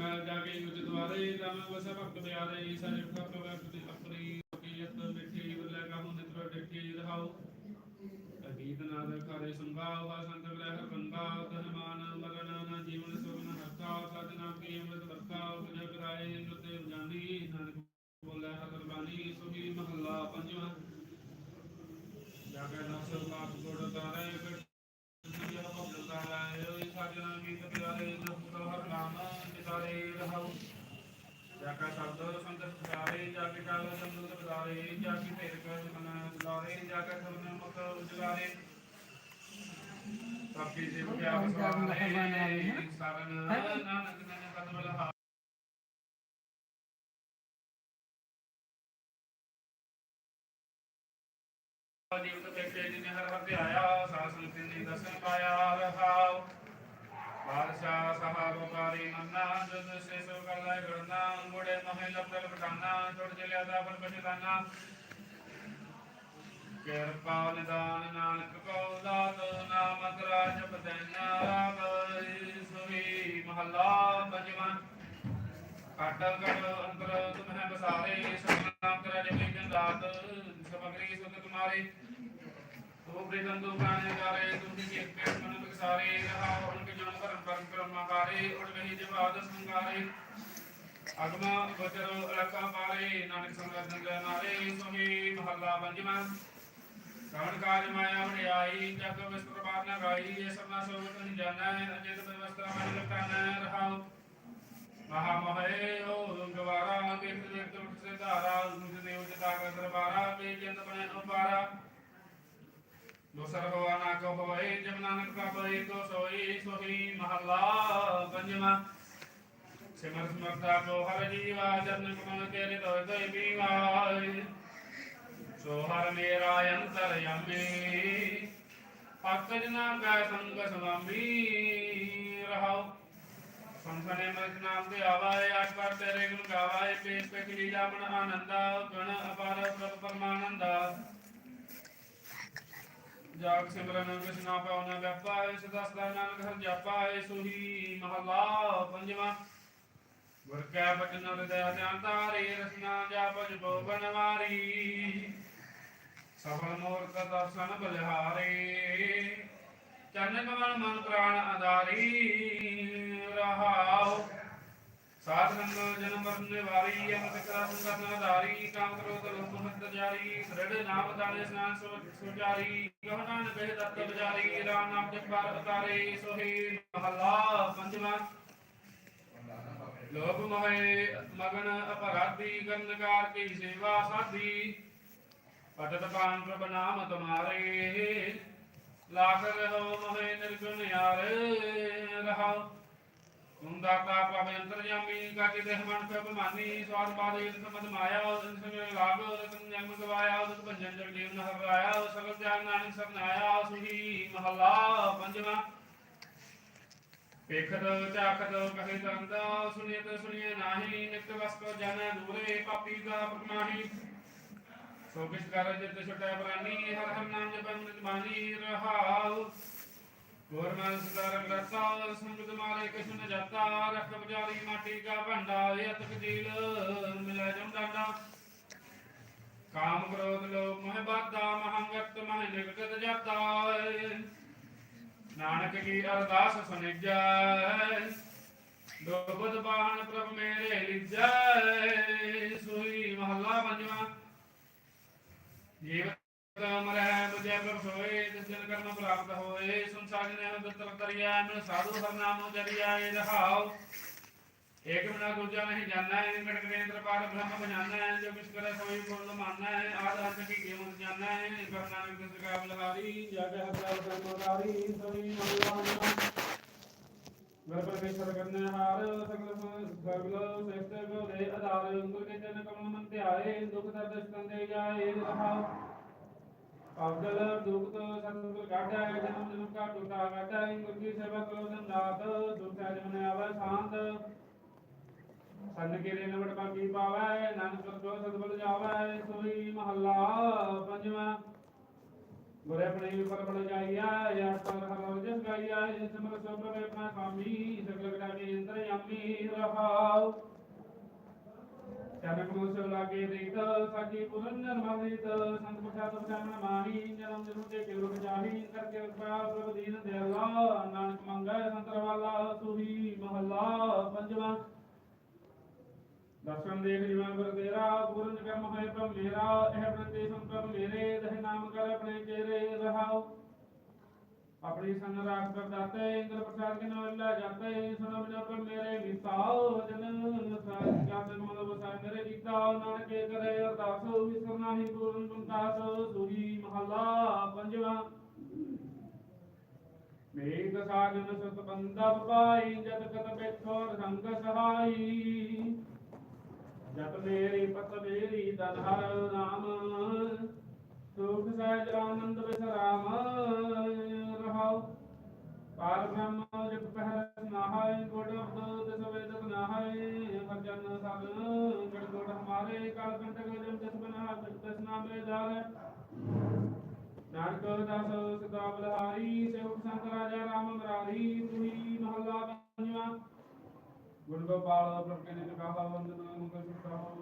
ਮੈਂ ਜਾ ਕੇ ਉਚ ਦੁਆਰੇ ਤਾਂ ਵਸਾ ਭਗਤ ਬਿਆਰੇ ਸਾਰੇ ਠੱਪ ਵਰਤ ਆਪਣੀ ਕੀਤ ਮਿੱਠੀ ਬੁਲੇ ਕਹੂੰ ਨਿਤਰ ਡਿੱਠੀ ਰਹਾਉ ਗੀਤ ਨਾਦ ਖਾਰੇ ਸੰਗਾਉ ਸੰਤ ਗ੍ਰਹਿ ਗੰਗਾ ਧਨਮਾਨ ਮਰਨ ਨ ਜੀਵਨ ਸੁਖਨ ਹਰਤਾ ਸਜ ਨਾਮ ਕੀ ਅੰਮ੍ਰਿਤ ਵਰਤਾ ਉਪਜ ਕਰਾਏ ਨਿਤੇ ਜਾਨੀ ਨਾਨਕ ਬੋਲੇ ਹਰ ਬਾਣੀ ਸੁਹੀ ਮਹੱਲਾ ਪੰਜਵਾਂ ਜਾਗੇ ਨਸ ਪਾਪ ਗੁੜ ਤਾਰੇ ਬਿਟ ਸੁਜਨ ਭਗਤ ਤਾਰੇ ਓਏ ਸਾਜਣਾ ਗੀਤ ਪਿਆਰੇ ਜਪ ਹਰ ਨਾਮ ਨਿਤਾਰੇ ਰਹਾਉ ਜਾ ਕਾ ਸ਼ਬਦ ਸੰਗਤ ਪਿਆਰੇ ਜਾ ਕੇ ਕਾਲ ਸੰਗਤ ਬਦਾਰੇ ਜਾ ਕੇ ਢੇਰ ਕਰ ਮਨ ਬੁਲਾਰੇ ਜਾ ਕੇ ਸਭਨ ਮੁਖ ਉਜਲਾਰੇ ਸਭੀ ਦੇ ਪਿਆਰ ਸਵਾਰੇ ਸਰਨ ਨਾਨਕ ਨੇ ਕਦਮ ਲਹਾ ਜੀਵਤ ਬੇਟੇ ਜੀ ਨੇ ਹਰ ਹਰ ਧਿਆਇਆ ਸਾਸਨ ਤਿੰਨੀ ਦਰਸ਼ਨ ਪਾਇਆ। ਅੰਗੋੜੇ ਮਹਿ ਲਪਲ ਪਟਾਨਾ ਛੋੜ ਚਲਿਆ ਦਾ ਪਰ ਪਛਤਾਨਾ ਕਿਰਪਾ ਨਿਦਾਨ ਨਾਨਕ ਕੋ ਦਾਤ ਨਾਮਕ ਰਾਜ ਬਦਨਾ ਰਾਮ ਸੁਹੀ ਮਹੱਲਾ ਪੰਜਵਾਂ। ਕਾਟਲ ਕਟ ਅੰਤਰ ਤੁਮਹਿ ਬਸਾਰੇ, ਸਤਨਾਮ ਤੇਰਾ ਜਪੇ ਜਨ ਰਾਤ ਸਮਗਰੀ ਸੁਤ ਤੁਮਾਰੇ ਤੋ ਬ੍ਰਿਦੰਦੋ ਪ੍ਰਾਣੇ ਗਾਰੇ ਤੁਮੀ ਕੀ ਪੇਟ ਮਨ ਬਸਾਰੇ ਰਹਾ ਹੁਣ ਕੇ ਜਨਮ ਕਰਮ ਪਰਮ ਕਰਮਾਕਾਰੇ ਉੜ ਗਈ ਜਵਾਦ ਸੰਗਾਰੇ। ਅਗਮਾ ਬਚਰ ਰਖਾ ਪਾਰੇ ਨਾਨਕ ਸੰਗਤ ਨੰਗਲ ਨਾਰੇ, ਸੁਹੀ ਮਹੱਲਾ ਪੰਜਵਾਂ। ਕਵਣ ਕਾਜ ਮਾਇਆ ਵਡਿਆਈ, ਜਗ ਵਿਸਤਰ ਬਾਰ ਨ ਗਾਈ ਇਹ ਸਭਨਾ ਸੋਵਤ ਨਹੀਂ ਜਾਣੈ ਅਜਿਤ ਬਵਸਤਰਾ ਮਨ ਲਟਾਨੈ ਰਹਾਉ। ਮਹਾ ਮਹੇ ਓ ਗਵਾਰਾ ਬਿਰਤ ਬਿਰਤ ਉਠ ਸੇ ਧਾਰਾ ਦੁਜ ਦੇਵ ਜਤਾ ਕਰ ਦਰਬਾਰਾ ਬੇ ਜਿੰਦ ਬਣੇ ਉਪਾਰਾ। ਦੋਸਰ ਹੋਆ ਨਾ ਕੋ ਹੋਏ, ਜਬ ਨਾਨਕ ਕਾ ਹੋਏ ਕੋ ਸੋਈ, ਸੋਹੀ ਮਹੱਲਾ ਪੰਜਵਾਂ। ਸਿਮਰ ਸਮਰਤਾ ਕੋ ਹਰ ਜੀਵਾ ਜਨ ਕਮਲ ਤੇਰੇ ਦੋਇ ਦੋਇ ਬੀਵਾਈ ਸੋ ਹਰ ਮੇਰਾ ਅੰਤਰ ਯਮੀ ਭਗਤ ਜਨਾ ਕੈ ਸੰਗ ਸੁਆਮੀ ਰਹਾਉ ਸੰਸਨੇ ਮਨ ਨਾਮ ਤੇ ਆਵਾਏ ਆਠ ਪਰ ਤੇਰੇ ਗੁਣ ਗਾਵਾਏ ਪੇਸ਼ ਪੇ ਲੀਲਾ ਮਨ ਆਨੰਦਾ ਗਣ ਅਪਾਰ ਪ੍ਰਭ ਪਰਮਾਨੰਦਾ ਜਾਗ ਸਿਮਰਨ ਕਿਸ ਨਾ ਪਾਉ ਨਾ ਵਿਆਪਾਏ ਸਦਾ ਸਦਾ ਨਾਨਕ ਹਰ ਜਾਪਾਏ ਸੋਹੀ ਮਹਲਾ ਪੰਜਵਾਂ ਗੁਰ ਕੈ ਬਚਨ ਹਿਰਦੈ ਧਿਆਨ ਤਾਰੇ ਰਸਨਾ ਜਾਪ ਜਪੋ ਬਨਵਾਰੀ। ਸਫਲ ਮੂਰਤ ਦਰਸ਼ਨ ਬਲਿਹਾਰੇ। ਚਰਨ ਕਮਲ ਮਨ ਪ੍ਰਾਣ ਆਧਾਰੀ ਰਹਾਉ। ਸਾਧ ਸੰਗ ਜਨਮ ਮਰਨ ਨਿਵਾਰੀ ਅਮਤ ਕਰਾ ਸੰਗਤ ਨਾਦਾਰੀ ਕਾਮ ਕਰੋ ਤਲੋ ਮਹਤ ਜਾਰੀ। ਦ੍ਰਿੜ ਨਾਮ ਦਾਣੇ ਸਨਾਨ ਸੋ ਸੁਜਾਰੀ ਗਹਨਾ ਨਬੇ ਦਤ ਬਜਾਰੀ। ਰਾਮ ਨਾਮ ਜਪਾਰ ਉਤਾਰੇ। ਸੋਹੀ ਮਹੱਲਾ ਪੰਜਵਾਂ ਲੋਭ ਮੋਹਿ ਮਗਨ ਅਪਰਾਧੀ ਗੰਧਕਾਰ ਕੀ ਸੇਵਾ ਸਾਧੀ। ਪਤਤ ਪਾਨ ਪ੍ਰਭ ਨਾਮ ਤੁਮਾਰੇ। ਲਾਖ ਰਹੋ ਮੋਹਿ ਨਿਰਗੁਣ ਯਾਰ, ਰਹਾਉ। ਤੁਮ ਦਾਤਾ ਪ੍ਰਭ ਅੰਤਰਜਾਮੀ ਕਾਟਿ ਦੇਹ ਮਨ ਪ੍ਰਭ ਮਾਨੀ। ਸਵਾਦ ਬਾਦੇ ਸਮਦ ਮਾਇਆ ਉਦਨ ਸਮੇ ਲਾਭ ਰਤਨ ਜਨਮ ਗਵਾਇਆ। ਉਦਨ ਭੰਜਨ ਜਗ ਜੀਵਨ ਹਰ ਰਾਇਆ। ਸਗਲ ਧਿਆਨ ਨਾਨਕ ਸਰਨਾਇਆ ਸੁਹੀ ਮਹੱਲਾ ਪੰਜਵਾਂ। ਵੇਖਦ ਝਾਕਦ ਕਹੇ ਦੰਦਾ ਸੁਣੀਏ ਤੇ ਨਾਹੀ, ਨਿਤ ਵਸਤੋ ਜਨ ਦੂਰੇ, ਪਾਪੀ ਦਾ ਪਰਮਾਹੀ। ਸੋ ਕਿਸ ਕਰ ਜਿਤ ਛਟੈ ਪ੍ਰਾਨੀ, ਹਰ ਹਰ ਨਾਮ ਜਪਨ ਨਿਤਮਾਨੀ ਰਹਾਉ। ਗੁਰ ਮਨ ਸੁਦਾਰ ਰਤਾ ਸੰਗਤ ਮਾਰੇ ਕਿਛੁ ਜਾਤਾ, ਰਖ ਬਜਾਰੀ ਮਾਟੀ ਕਾ ਭੰਡਾ, ਇਹ ਤਕਦੀਲ ਮਿਲੈ ਜਮ ਡਾਡਾ ਕਾਮ ਕ੍ਰੋਧ ਲੋਭ ਮਹਿ ਬਾਦਾ ਮਹੰਗਤ ਮਹਿ ਨਿਗਟ ਜਾਤਾ। ਨਾਨਕ ਕੀ ਅਰਦਾਸ ਸੁਨਿਜੈ। ਦੋਬਦ ਬਾਹਨ ਪ੍ਰਭ ਮੇਰੇ ਲਿਜੈ। ਸੋਈ ਮਹੱਲਾ ਪੰਜਵਾਂ। ਜੀਵਤ ਮਰੈ ਬੁਝੈ ਪ੍ਰਭ ਸੋਏ ਜਿਸ ਦਿਨ ਕਰਮ ਪ੍ਰਾਪਤ ਹੋਏ। ਸੰਸਾਰ ਨੇ ਦਤਰ ਤਰਿਆ ਮਨ ਸਾਧੂ ਹਰ ਨਾਮ ਜਰੀਆ ਇਹ ਰਹਾਉ ਏਕ ਬਿਨਾ ਦੂਜਾ ਨਹੀਂ ਜਾਣਾ ਹੈ ਨਿਕਟ ਕੇਂਦਰ ਪਾਰ ਬ੍ਰਹਮ ਬਜਾਨਾ ਹੈ ਜੋ ਕਿਸ ਕਰੇ ਸੋਈ ਬੋਲ ਮਾਨਨਾ ਹੈ ਆਦ ਅੰਤ ਕੀ ਕੀਮਤ ਜਾਣਾ ਹੈ। ਕਰ ਨਾਨਕ ਕਿਸ ਕਾ ਬਲਹਾਰੀ ਜਗ ਹਜ਼ਾਰ ਕਰਮਦਾਰੀ ਸੋਈ ਮਹਲਾ ਗੁਰ ਪਰਮੇਸ਼ਰ ਕਰਨੇ ਹਾਰ ਸਗਲ ਸਗਲ ਸੇਸਤੇ ਕੋ ਦੇ ਆਧਾਰ ਉਂਗਲ ਕੇ ਜਨ ਕਮਲ ਮਨ ਧਿਆਏ, ਦੁਖ ਦਰਦ ਸਤਨ ਦੇ ਜਾਏ ਰਹਾਉ ਅਵਜਲ ਦੁਖ ਸਤਿਗੁਰ ਗਾਢਾ ਜਨਮ ਜਨਮ ਕਾ ਟੁੱਟਾ ਗਾਢਾ ਇੰਗੁਰ ਕੀ ਸੇਵਾ ਕਰੋ ਜਨ ਨਾਥ ਦੁਖ ਜਨ ਆਵੇ ਸ਼ਾਂਤ। ਸੰਨ ਕੇ ਰੇਨ ਵਟ ਬਾਕੀ ਪਾਵੈ, ਨਾਨਕ ਸਤਿਗੁਰ ਸਤਿਬਲ ਜਾਵੈ, ਸੋਈ ਮਹੱਲਾ। ਪੰਜਵਾਂ ਗੁਰੇ ਆਪਣੇ ਪਰ ਬਲ ਜਾਈਆ ਯਾ ਪਰ ਹਰ ਜਸ ਗਾਈਆ ਜਿਸ ਮਰ ਸਭ ਪ੍ਰਵੇ ਆਪਣਾ ਕਾਮੀ ਸਗਲ ਚਰਨ ਕਮਲ ਲਾਗੇ ਦੇਤ ਸਾਜੀ ਪੁਰਨ ਨਰਮਲਿਤ ਸੰਤ ਪ੍ਰਸਾਦ ਬਚਾਵਨ ਮਾਹੀ, ਜਨਮ ਜਨਮ ਤੇ ਕਿਲ ਰੁਕ ਜਾਹੀ, ਕਰਕੇ ਕਿਰਪਾ ਪ੍ਰਭ ਦੀਨ ਦਿਆਲਾ, ਨਾਨਕ ਮੰਗੈ ਸੰਤਰ ਵਾਲਾ, ਸੁਹੀ ਮਹੱਲਾ, ਪੰਜਵਾਂ ਦਰਸ਼ਨ ਦੇਖ ਜਿਵੇਂ ਗੁਰ ਤੇਰਾ ਪੂਰਨ ਕਰਮ ਹੋਏ ਪ੍ਰਭ ਮੇਰਾ, ਇਹ ਪ੍ਰਤੀ ਸੰਪਰ ਮੇਰੇ ਦਹ ਨਾਮ ਕਰ ਆਪਣੇ ਚਿਹਰੇ ਰਹਾਉ। ਆਪਣੀ ਸੰਗ ਰਾਖ ਕਰ ਦਾਤੇ ਇੰਦਰ ਪ੍ਰਸਾਦ ਕੇ ਨਾਮ ਲੈ ਜਾਤੇ ਸੁਨ ਬਿਨ ਪ੍ਰਭ ਮੇਰੇ ਵਿਸਾਉ ਜਨ ਸਾਜ ਜਾਤ ਮਨ ਵਸਾਇ ਮੇਰੇ ਜੀਤਾ ਨਾਨਕੇ ਕਰੇ ਅਰਦਾਸ ਵਿਸਰਨਾ ਹੀ ਪੂਰਨ ਬੰਤਾਸ ਸੁਹੀ ਮਹਲਾ ਪੰਜਵਾ। ਮੇਘ ਸਾਜਨ ਸੁਤ ਬੰਦਪ ਪਾਈ ਜਦ ਕਤ ਬੈਠੋ ਰੰਗ ਸਹਾਈ। ਜਪ ਮੇਰੀ ਪਤ ਮੇਰੀ ਤਨ ਹਰ ਨਾਮ। ਸੁਖ ਸਹਿਜ ਆਨੰਦ ਵਿਸਰਾਮ। ਰਹਾਉ। ਪਾਰ ਬ੍ਰਹਮ ਜਪ ਪਹਿਰ ਨਾਹੈ, ਗੁੜ ਅਬਦ ਤਿਸ ਵੇਦਤ ਨਾਹੈ। ਵਜਨ ਸਭ ਗੜ ਗੜ ਹਮਾਰੇ, ਕਾਲ ਕੰਟਕ ਜਮ ਤਿਸ ਬਨਾ ਤਿਸ ਨਾਮੇ ਜਾਲ ਨਾਨਕ ਦਾਸ ਸਦਾ ਬਲਹਾਰੀ, ਸੇਵਕ ਸੰਤ ਰਾਜਾ ਰਾਮ ਮਰਾਰੀ ਤੁਹੀ ਮਹੱਲਾ ਪੰਜਵਾਂ ਗੁਣ ਗੋਪਾਲ ਪ੍ਰਭ